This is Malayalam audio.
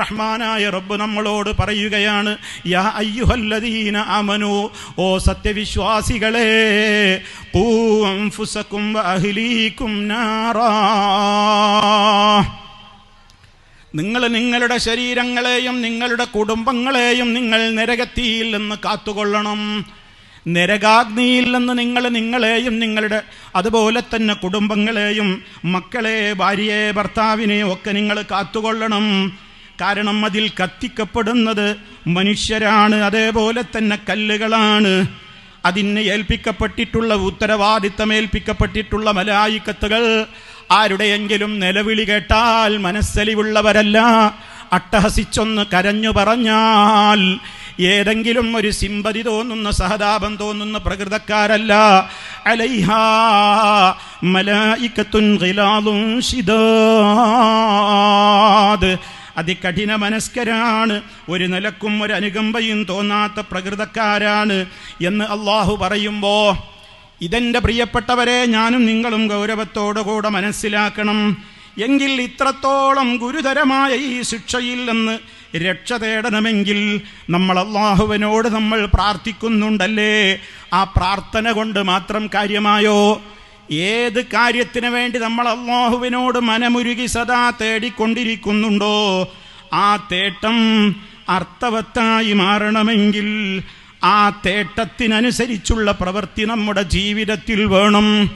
റഹ്മാനായ റബ്ബ് നമ്മളോട് പറയുകയാണ് യാ അയ്യുഹല്ലദീന അമനു ഓ സത്യവിശ്വാസികളെ ഖൂ ഫുസക്കും അഹിലീക്കും നാറാ. നിങ്ങൾ നിങ്ങളുടെ ശരീരങ്ങളെയും നിങ്ങളുടെ കുടുംബങ്ങളെയും നിങ്ങൾ നരകത്തിയിൽ നിന്ന് കാത്തുകൊള്ളണം. നരകാഗ്നിയിൽ നിന്ന് നിങ്ങൾ നിങ്ങളെയും നിങ്ങളുടെ അതുപോലെ തന്നെ കുടുംബങ്ങളെയും മക്കളെ ഭാര്യയെ ഭർത്താവിനെയും ഒക്കെ നിങ്ങൾ കാത്തുകൊള്ളണം. കാരണം അതിൽ കത്തിക്കപ്പെടുന്നത് മനുഷ്യരാണ് അതേപോലെ തന്നെ കല്ലുകളാണ്. അതിന് ഏൽപ്പിക്കപ്പെട്ടിട്ടുള്ള ഉത്തരവാദിത്തം ഏൽപ്പിക്കപ്പെട്ടിട്ടുള്ള മലായിക്കത്തുകൾ ആരുടെയെങ്കിലും നിലവിളി കേട്ടാൽ മനസ്സലിവുള്ളവരല്ല. അട്ടഹസിച്ചൊന്ന് കരഞ്ഞു പറഞ്ഞാൽ ഏതെങ്കിലും ഒരു സിമ്പതി തോന്നുന്ന സഹതാപം തോന്നുന്ന പ്രകൃതക്കാരല്ല. അലൈഹാ അതികഠിന മനസ്കരാണ്. ഒരു നിലക്കും ഒരു അനുകമ്പയും തോന്നാത്ത പ്രകൃതക്കാരാണ് എന്ന് അള്ളാഹു പറയുമ്പോൾ ഇതെന്റെ പ്രിയപ്പെട്ടവരെ ഞാനും നിങ്ങളും ഗൗരവത്തോടുകൂടെ മനസ്സിലാക്കണം. എങ്കിൽ ഇത്രത്തോളം ഗുരുതരമായ ഈ ശിക്ഷയിൽ നിന്ന് രക്ഷ തേടണമെങ്കിൽ നമ്മൾ അള്ളാഹുവിനോട് നമ്മൾ പ്രാർത്ഥിക്കുന്നുണ്ടല്ലേ? ആ പ്രാർത്ഥന കൊണ്ട് മാത്രം കാര്യമായോ? ഏത് കാര്യത്തിന് വേണ്ടി നമ്മൾ അള്ളാഹുവിനോട് മനമുരുകി സദാ തേടിക്കൊണ്ടിരിക്കുന്നുണ്ടോ? ആ തേട്ടം അർത്ഥവത്തായി മാറണമെങ്കിൽ ആ തേട്ടത്തിനനുസരിച്ചുള്ള പ്രവൃത്തി നമ്മുടെ ജീവിതത്തിൽ വേണം.